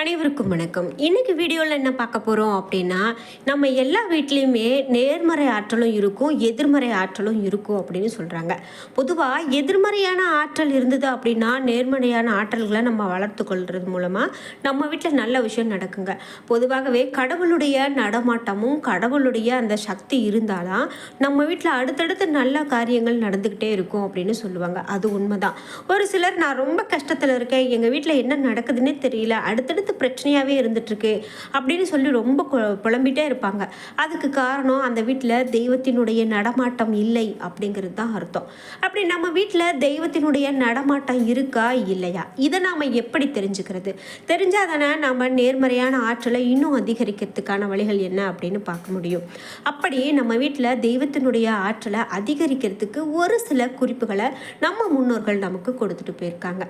அனைவருக்கும் வணக்கம். இன்னைக்கு வீடியோவில் என்ன பார்க்க போகிறோம் அப்படின்னா நம்ம எல்லா வீட்லேயுமே நேர்மறை ஆற்றலும் இருக்கும் எதிர்மறை ஆற்றலும் இருக்கும் அப்படின்னு சொல்கிறாங்க பொதுவாக எதிர்மறையான ஆற்றல் இருந்தது அப்படின்னா நேர்மறையான ஆற்றல்களை நம்ம வளர்த்து கொள்வது மூலமாக நம்ம வீட்டில் நல்ல விஷயம் நடக்குங்க. பொதுவாகவே கடவுளுடைய நடமாட்டமும் கடவுளுடைய அந்த சக்தி இருந்தாலும் நம்ம வீட்டில் அடுத்தடுத்து நல்ல காரியங்கள் நடந்துக்கிட்டே இருக்கும் அப்படின்னு சொல்லுவாங்க. அது உண்மைதான். ஒரு சிலர் நான் ரொம்ப கஷ்டத்தில் இருக்கேன். எங்கள் வீட்டில் என்ன நடக்குதுன்னே தெரியல. அடுத்தடுத்து பிரச்சனையாகவே இருந்துட்டுருக்கு அப்படின்னு சொல்லி ரொம்ப கு- புலம்பிட்டே இருப்பாங்க. அதுக்கு காரணம் அந்த வீட்டில் தெய்வத்தினுடைய நடமாட்டம் இல்லை அப்படிங்கிறது தான் அர்த்தம். அப்படி நம்ம வீட்டில் தெய்வத்தினுடைய நடமாட்டம் இருக்கா இல்லையா? இதை நாம் எப்படி தெரிஞ்சுக்கிறது? தெரிஞ்சால் தானே நம்ம நேர்மறையான ஆற்றலை இன்னும் அதிகரிக்கிறதுக்கான வழிகள் என்ன அப்படின்னு பார்க்க முடியும். அப்படி நம்ம வீட்டில் தெய்வத்தினுடைய ஆற்றலை அதிகரிக்கிறதுக்கு ஒரு சில குறிப்புகளை நம்ம முன்னோர்கள் நமக்கு கொடுத்துட்டு போயிருக்காங்க.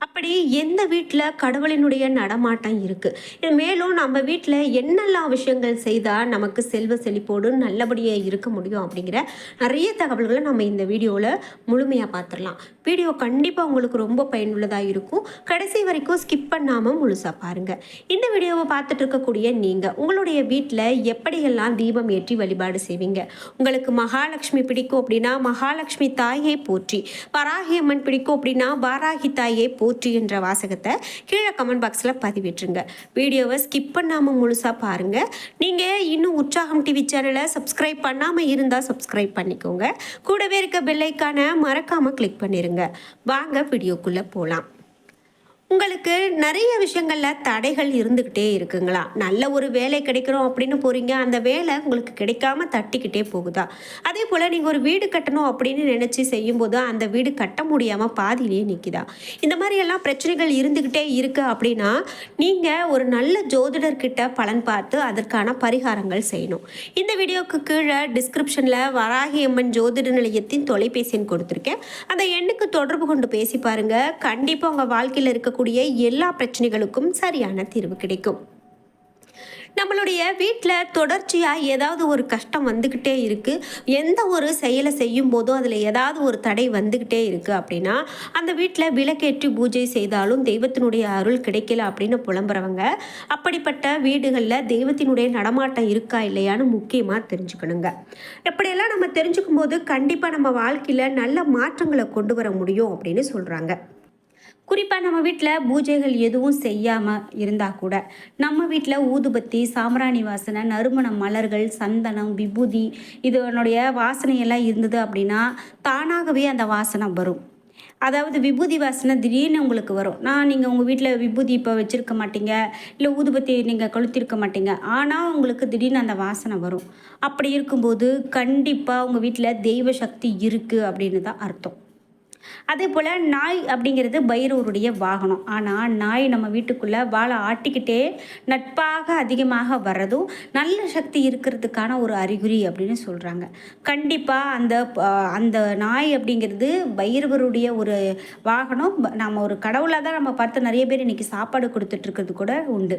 அப்படி எந்த வீட்டில் கடவுளினுடைய நடமாட்டம் இருக்குது மேலும் நம்ம வீட்டில் என்னெல்லாம் விஷயங்கள் செய்தால் நமக்கு செல்வ செழிப்போடு நல்லபடியாக இருக்க முடியும் அப்படிங்கிற நிறைய தகவல்களை நம்ம இந்த வீடியோவில் முழுமையாக பார்த்துடலாம் வீடியோ கண்டிப்பாக உங்களுக்கு ரொம்ப பயனுள்ளதாக இருக்கும். கடைசி வரைக்கும் ஸ்கிப் பண்ணாமல் முழுசாக பாருங்கள் இந்த வீடியோவை பார்த்துட்டு இருக்கக்கூடிய நீங்கள் உங்களுடைய வீட்டில் எப்படியெல்லாம் தீபம் ஏற்றி வழிபாடு செய்வீங்க? உங்களுக்கு மகாலட்சுமி பிடிக்கும் அப்படின்னா மகாலட்சுமி தாயை போற்றி வராகி அம்மன் பிடிக்கும் அப்படின்னா வாராகி தாயை போற்றி என்ற வாசகத்தை கீழே கமெண்ட் பாக்ஸில் பதிவிட்டுருங்க. வீடியோவை ஸ்கிப் பண்ணாமல் முழுசாக பாருங்கள் நீங்கள் இன்னும் உற்சாகம் டிவி சேனலை சப்ஸ்கிரைப் பண்ணாமல் இருந்தால் சப்ஸ்கிரைப் பண்ணிக்கோங்க. கூடவே இருக்க பெல்லைக்கான மறக்காமல் கிளிக் பண்ணிடுங்க வாங்க வீடியோக்குள்ளே போகலாம் உங்களுக்கு நிறைய விஷயங்களில் தடைகள் இருந்துக்கிட்டே இருக்குங்களா? நல்ல ஒரு வேலை கிடைக்கணும் அப்படின்னு போகிறீங்க அந்த வேலை உங்களுக்கு கிடைக்காம தட்டிக்கிட்டே போகுதா? அதே போல் நீங்கள் ஒரு வீடு கட்டணும் அப்படின்னு நினச்சி செய்யும்போது அந்த வீடு கட்ட முடியாமல் பாதியிலேயே நிற்கிதா இந்த மாதிரியெல்லாம் பிரச்சனைகள் இருந்துக்கிட்டே இருக்குது அப்படின்னா நீங்கள் ஒரு நல்ல ஜோதிடர்கிட்ட பலன் பார்த்து அதற்கான பரிகாரங்கள் செய்யணும். இந்த வீடியோக்கு கீழே டிஸ்கிரிப்ஷனில் வராகி அம்மன் ஜோதிட நிலையத்தின் தொலைபேசின்னு கொடுத்துருக்கேன். அந்த எண்ணுக்கு தொடர்பு கொண்டு பேசி பாருங்கள் கண்டிப்பாக உங்கள் வாழ்க்கையில் இருக்க இருக்கக்கூடிய எல்லா பிரச்சனைகளுக்கும் சரியான தீர்வு கிடைக்கும். நம்மளுடைய வீட்டில் தொடர்ச்சியாக ஏதாவது ஒரு கஷ்டம் வந்துக்கிட்டே இருக்குது எந்த ஒரு செயலை செய்யும் போதும் அதில் ஏதாவது ஒரு தடை வந்துக்கிட்டே இருக்குது அப்படின்னா அந்த வீட்டில் விளக்கேற்றி பூஜை செய்தாலும் தெய்வத்தினுடைய அருள் கிடைக்கல அப்படின்னு புலம்புறவங்க அப்படிப்பட்ட வீடுகளில் தெய்வத்தினுடைய நடமாட்டம் இருக்கா இல்லையான்னு முக்கியமாக தெரிஞ்சுக்கணுங்க. எப்படியெல்லாம் நம்ம தெரிஞ்சுக்கும் போது கண்டிப்பாக நம்ம வாழ்க்கையில் நல்ல மாற்றங்களை கொண்டு வர முடியும் அப்படின்னு சொல்கிறாங்க குறிப்பாக நம்ம வீட்டில் பூஜைகள் எதுவும் செய்யாமல் இருந்தால் கூட நம்ம வீட்டில் ஊதுபத்தி சாம்பிராணி வாசனை நறுமண மலர்கள் சந்தனம் விபூதி இதனுடைய வாசனையெல்லாம் இருந்தது அப்படின்னா தானாகவே அந்த வாசனை வரும். அதாவது விபூதி வாசனை திடீர்னு உங்களுக்கு வரும். நான் நீங்கள் உங்கள் வீட்டில் விபூதி இப்போ வச்சுருக்க மாட்டீங்க இல்லை ஊதுபத்தி நீங்கள் கொளுத்திருக்க மாட்டீங்க ஆனால் உங்களுக்கு திடீர்னு அந்த வாசனை வரும். அப்படி இருக்கும்போது கண்டிப்பாக உங்கள் வீட்டில் தெய்வ சக்தி இருக்குது அப்படின்னு தான் அர்த்தம். அதே போல் நாய் அப்படிங்கிறது பைரவருடைய வாகனம். ஆனால் நாய் நம்ம வீட்டுக்குள்ளே வாழை ஆட்டிக்கிட்டே நட்பாக அதிகமாக வர்றதும் நல்ல சக்தி இருக்கிறதுக்கான ஒரு அறிகுறி அப்படின்னு சொல்கிறாங்க கண்டிப்பாக அந்த அந்த நாய் அப்படிங்கிறது பைரவருடைய ஒரு வாகனம். நம்ம ஒரு கடவுளாக தான் நம்ம பார்த்து நிறைய பேர் இன்றைக்கி சாப்பாடு கொடுத்துட்ருக்கிறது கூட உண்டு.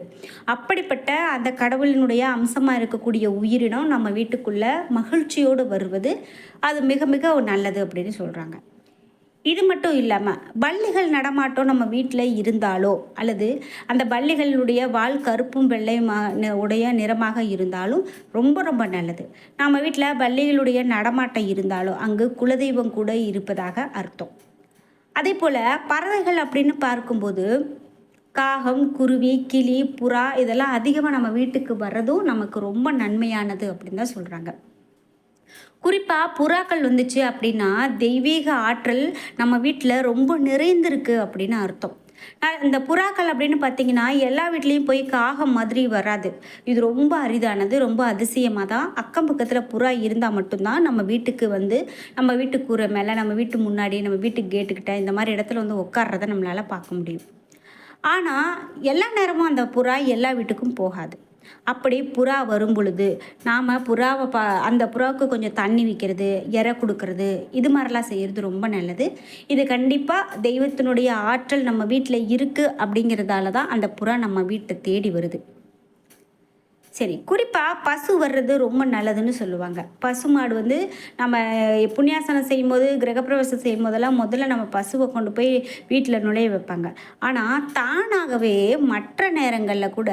அப்படிப்பட்ட அந்த கடவுளினுடைய அம்சமாக இருக்கக்கூடிய உயிரினம் நம்ம வீட்டுக்குள்ளே மகிழ்ச்சியோடு வருவது அது மிக மிக நல்லது அப்படின்னு சொல்கிறாங்க இது மட்டும் இல்லாமல் பள்ளிகள் நடமாட்டம் நம்ம வீட்டில் இருந்தாலோ அல்லது அந்த பள்ளிகளுடைய வால் கருப்பும் வெள்ளையுமா உடைய நிறமாக இருந்தாலும் ரொம்ப ரொம்ப நல்லது. நம்ம வீட்டில் பள்ளிகளுடைய நடமாட்டம் இருந்தாலோ அங்கு குலதெய்வம் கூட இருப்பதாக அர்த்தம். அதே போல் பறவைகள் அப்படின்னு பார்க்கும்போது காகம் குருவி கிளி புறா இதெல்லாம் அதிகமாக நம்ம வீட்டுக்கு வர்றதும் நமக்கு ரொம்ப நன்மையானது அப்படின்னு தான் சொல்கிறாங்க குறிப்பாக புறாக்கள் வந்துச்சு அப்படின்னா தெய்வீக ஆற்றல் நம்ம வீட்டில் ரொம்ப நிறைந்திருக்கு அப்படின்னு அர்த்தம். நான் இந்த புறாக்கள் அப்படின்னு பார்த்தீங்கன்னா எல்லா வீட்லேயும் போய் காகம் மாதிரி வராது. இது ரொம்ப அரிதானது ரொம்ப அதிசயமாக தான் அக்கம் பக்கத்தில் புறா இருந்தால் மட்டும்தான் நம்ம வீட்டுக்கு வந்து நம்ம வீட்டு கூரை மேலே நம்ம வீட்டு முன்னாடி நம்ம வீட்டு கேட்டுக்கிட்ட இந்த மாதிரி இடத்துல வந்து உட்கார்றத நம்மளால் பார்க்க முடியும். ஆனால் எல்லா நேரமும் அந்த புறா எல்லா வீட்டுக்கும் போகாது. அப்படி புறா வரும் பொழுது நாம் புறாவை பா அந்த புறாவுக்கு கொஞ்சம் தண்ணி வைக்கிறது இறை கொடுக்கறது இது மாதிரிலாம் செய்கிறது ரொம்ப நல்லது. இது கண்டிப்பாக தெய்வத்தினுடைய ஆற்றல் நம்ம வீட்டில் இருக்குது அப்படிங்கிறதால தான் அந்த புறா நம்ம வீட்டை தேடி வருது. சரி குறிப்பாக பசு வர்றது ரொம்ப நல்லதுன்னு சொல்லுவாங்க. பசு மாடு வந்து நம்ம புண்ணியாசனம் செய்யும்போது கிரகப்பிரவேசம் செய்யும் போதெல்லாம் முதல்ல நம்ம பசுவை கொண்டு போய் வீட்டில் நுழைய வைப்பாங்க. ஆனால் தானாகவே மற்ற நேரங்களில் கூட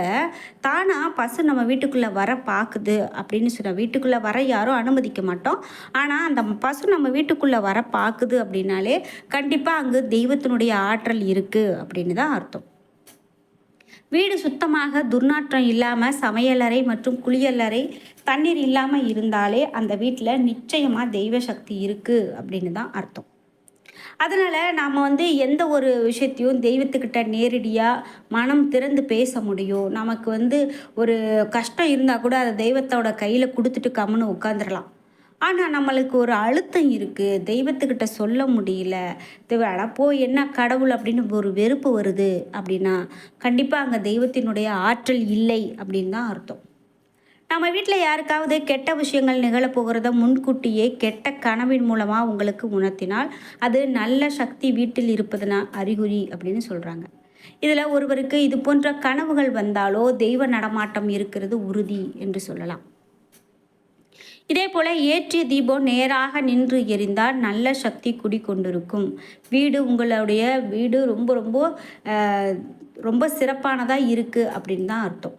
தானாக பசு நம்ம வீட்டுக்குள்ளே வர பார்க்குது அப்படின்னு சொன்னால் வீட்டுக்குள்ளே வர யாரும் அனுமதிக்க மாட்டோம். ஆனால் அந்த பசு நம்ம வீட்டுக்குள்ளே வர பார்க்குது அப்படின்னாலே கண்டிப்பாக அங்கே தெய்வத்தினுடைய ஆற்றல் இருக்குது அப்படின்னு தான் அர்த்தம். வீடு சுத்தமாக துர்நாற்றம் இல்லாமல் சமையலறை மற்றும் குளியலறை தண்ணீர் இல்லாமல் இருந்தாலே அந்த வீட்டில் நிச்சயமாக தெய்வ சக்தி இருக்குது அப்படின்னு தான் அர்த்தம். அதனால் நாம் வந்து எந்த ஒரு விஷயத்தையும் தெய்வத்துக்கிட்ட நேரடியாக மனம் திறந்து பேச முடியும். நமக்கு வந்து ஒரு கஷ்டம் இருந்தால் கூட அதை தெய்வத்தோட கையில் கொடுத்துட்டு கம்முன்னு உட்காந்துடலாம் ஆனால் நம்மளுக்கு ஒரு அழுத்தம் இருக்குது தெய்வத்துக்கிட்ட சொல்ல முடியல. தெய்வ போ என்ன கடவுள் அப்படின்னு ஒரு வெறுப்பு வருது அப்படின்னா கண்டிப்பாக அங்கே தெய்வத்தினுடைய ஆற்றல் இல்லை அப்படின்னு தான் அர்த்தம். நம்ம வீட்டில் யாருக்காவது கெட்ட விஷயங்கள் நிகழப்போகிறத முன்கூட்டியே கெட்ட கனவின் மூலமாக உங்களுக்கு உணர்த்தினால் அது நல்ல சக்தி வீட்டில் இருப்பதுனா அறிகுறி அப்படின்னு சொல்கிறாங்க இதில் ஒருவருக்கு இது போன்ற கனவுகள் வந்தாலோ தெய்வ நடமாட்டம் இருக்கிறது உறுதி என்று சொல்லலாம். இதே போல் ஏற்றிய தீபம் நேராக நின்று எரிந்தால் நல்ல சக்தி குடிக்கொண்டிருக்கும் வீடு உங்களுடைய வீடு ரொம்ப ரொம்ப ரொம்ப சிறப்பானதாக இருக்குது அப்படின்னு தான் அர்த்தம்.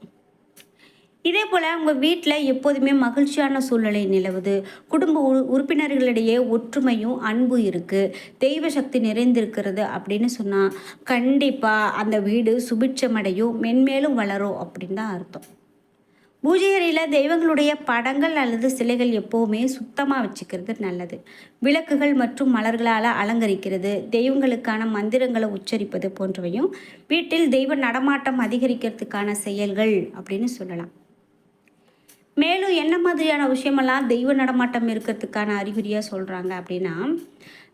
இதே போல் உங்கள் வீட்டில் எப்போதுமே மகிழ்ச்சியான சூழ்நிலை நிலவுது. குடும்ப உறு உறுப்பினர்களிடையே ஒற்றுமையும் அன்பு இருக்குது தெய்வ சக்தி நிறைந்திருக்கிறது அப்படின்னு சொன்னால் கண்டிப்பாக அந்த வீடு சுபிட்சமடையும் மென்மேலும் வளரும் அப்படின்னு தான் அர்த்தம். பூஜை அறையில் தெய்வங்களுடைய படங்கள் அல்லது சிலைகள் எப்போவுமே சுத்தமாக வச்சுக்கிறது நல்லது. விளக்குகள் மற்றும் மலர்களால் அலங்கரிக்கிறது தெய்வங்களுக்கான மந்திரங்களை உச்சரிப்பது போன்றவையும் வீட்டில் தெய்வ நடமாட்டம் அதிகரிக்கிறதுக்கான செயல்கள் அப்படின்னு சொல்லலாம். மேலும் என்ன மாதிரியான விஷயமெல்லாம் தெய்வ நடமாட்டம் இருக்கிறதுக்கான அறிகுறியாக சொல்கிறாங்க அப்படின்னா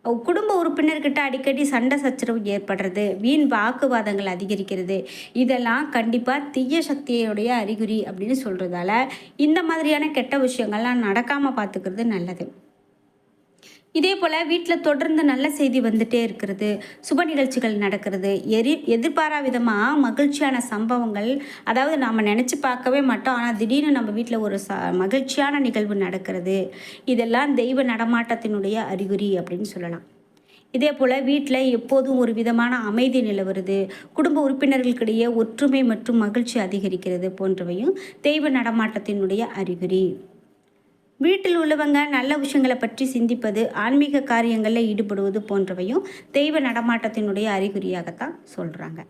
குடும்ப உறுப்பினர்கிட்ட அடிக்கடி சண்டை சச்சரவு ஏற்படுறது வீண் வாக்குவாதங்கள் அதிகரிக்கிறது. இதெல்லாம் கண்டிப்பாக தீய சக்தியுடைய அறிகுறி அப்படின்னு சொல்கிறதால இந்த மாதிரியான கெட்ட விஷயங்கள்லாம் நடக்காமல் பார்த்துக்கிறது நல்லது. இதே போல் வீட்டில் தொடர்ந்து நல்ல செய்தி வந்துட்டே இருக்கிறது. சுப நிகழ்ச்சிகள் நடக்கிறது. எரி எதிர்பாரா விதமாக மகிழ்ச்சியான சம்பவங்கள் அதாவது நாம் நினச்சி பார்க்கவே மாட்டோம். ஆனால் திடீர்னு நம்ம வீட்டில் ஒரு ச மகிழ்ச்சியான நிகழ்வு நடக்கிறது. இதெல்லாம் தெய்வ நடமாட்டத்தினுடைய அறிகுறி அப்படின்னு சொல்லலாம். இதே போல் வீட்டில் எப்போதும் ஒரு விதமான அமைதி நிலவுறது குடும்ப உறுப்பினர்களுக்கிடையே ஒற்றுமை மற்றும் மகிழ்ச்சி அதிகரிக்கிறது போன்றவையும் தெய்வ நடமாட்டத்தினுடைய அறிகுறி. வீட்டில் உள்ளவங்க நல்ல விஷயங்களை பற்றி சிந்திப்பது ஆன்மீக காரியங்களில் ஈடுபடுவது போன்றவையும் தெய்வ நடமாட்டத்தினுடைய அறிகுறியாகத்தான் சொல்கிறாங்க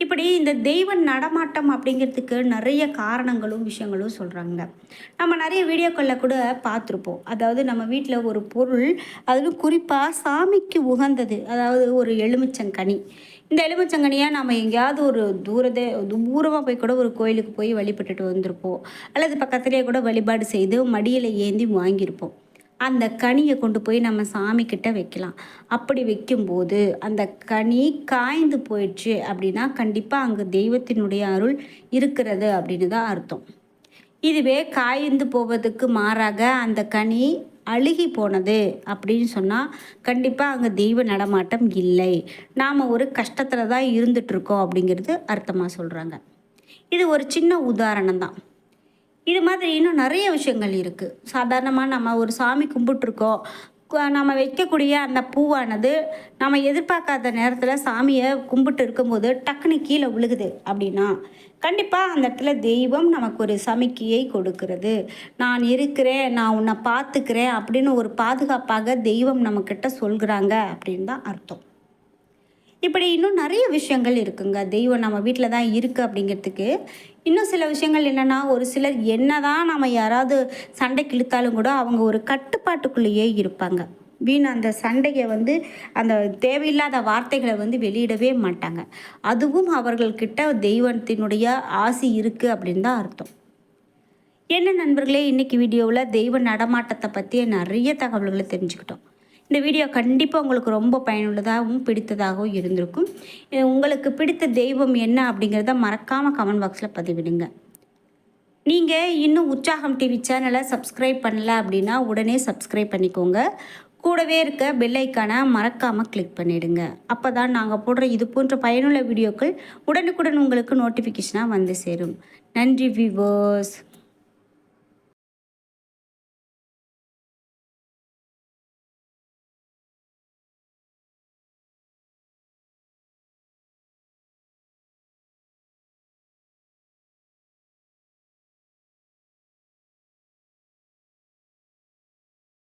இப்படி இந்த தெய்வ நடமாட்டம் அப்படிங்கிறதுக்கு நிறைய காரணங்களும் விஷயங்களும் சொல்கிறாங்க நம்ம நிறைய வீடியோக்களில் கூட பார்த்துருப்போம். அதாவது நம்ம வீட்டில் ஒரு பொருள் அதுவும் குறிப்பாக சாமிக்கு உகந்தது அதாவது ஒரு எலுமிச்சங்கனி. இந்த எலுமிச்சங்கனியை நம்ம எங்கேயாவது ஒரு தூரதே தூரமாக போய் கூட ஒரு கோயிலுக்கு போய் வழிபட்டுட்டு வந்திருப்போம். அல்லது பக்கத்துலேயே கூட வழிபாடு செய்து மடியில் ஏந்தி வாங்கியிருப்போம். அந்த கனியை கொண்டு போய் நம்ம சாமி கிட்ட வைக்கலாம். அப்படி வைக்கும்போது அந்த கனி காய்ந்து போயிடுச்சு அப்படின்னா கண்டிப்பாக அங்கே தெய்வத்தினுடைய அருள் இருக்கிறது அப்படின்னு தான் அர்த்தம். இதுவே காய்ந்து போவதுக்கு மாறாக அந்த கனி அழுகி போனது அப்படின்னு சொன்னால் கண்டிப்பாக அங்கே தெய்வ நடமாட்டம் இல்லை. நாம் ஒரு கஷ்டத்தில் தான் இருந்துகிட்ருக்கோம் அப்படிங்கிறது அர்த்தமாக சொல்கிறாங்க இது ஒரு சின்ன உதாரணம் தான். இது மாதிரி இன்னும் நிறைய விஷயங்கள் இருக்குது சாதாரணமாக நம்ம ஒரு சாமி கும்பிட்டுருக்கோம். நம்ம வைக்கக்கூடிய அந்த பூவானது நம்ம எதிர்பார்க்காத நேரத்தில் சாமியை கும்பிட்டு இருக்கும்போது டக்குன்னு கீழே விழுகுது அப்படின்னா கண்டிப்பாக அந்த இடத்துல தெய்வம் நமக்கு ஒரு சமிக்கையை கொடுக்கிறது. நான் இருக்கிறேன் நான் உன்னை பார்த்துக்கிறேன் அப்படின்னு ஒரு பாதுகாப்பாக தெய்வம் நம்மக்கிட்ட சொல்கிறாங்க அப்படின்னு தான் அர்த்தம். இப்படி இன்னும் நிறைய விஷயங்கள் இருக்குங்க. தெய்வம் நம்ம வீட்டில் தான் இருக்குது அப்படிங்கிறதுக்கு. இன்னும் சில விஷயங்கள் என்னென்னா ஒரு சிலர் என்னதான் நம்ம யாராவது சண்டை கிழித்தாலும் கூட அவங்க ஒரு கட்டுப்பாட்டுக்குள்ளேயே இருப்பாங்க. வீண் அந்த சண்டையை வந்து அந்த தேவையில்லாத வார்த்தைகளை வந்து வெளியிடவே மாட்டாங்க. அதுவும் அவர்கள்கிட்ட தெய்வத்தினுடைய ஆசி இருக்குது அப்படின்னு தான் அர்த்தம். என்ன நண்பர்களே இன்னைக்கு வீடியோவில் தெய்வ நடமாட்டத்தை பற்றிய நிறைய தகவல்களை தெரிஞ்சுக்கிட்டோம். இந்த வீடியோ கண்டிப்பாக உங்களுக்கு ரொம்ப பயனுள்ளதாகவும் பிடித்ததாகவும் இருந்திருக்கும். உங்களுக்கு பிடித்த தெய்வம் என்ன அப்படிங்கிறத மறக்காமல் கமெண்ட் பாக்ஸில் பதிவிடுங்க. நீங்கள் இன்னும் உற்சாகம் டிவி சேனலை சப்ஸ்கிரைப் பண்ணல அப்படின்னா உடனே சப்ஸ்கிரைப் பண்ணிக்கோங்க. கூடவே இருக்க பெல் மறக்காமல் கிளிக் பண்ணிவிடுங்க அப்போ தான் நாங்கள் போடுற இது போன்ற பயனுள்ள வீடியோக்கள் உடனுக்குடன் உங்களுக்கு நோட்டிஃபிகேஷனாக வந்து சேரும். நன்றி விவோஸ்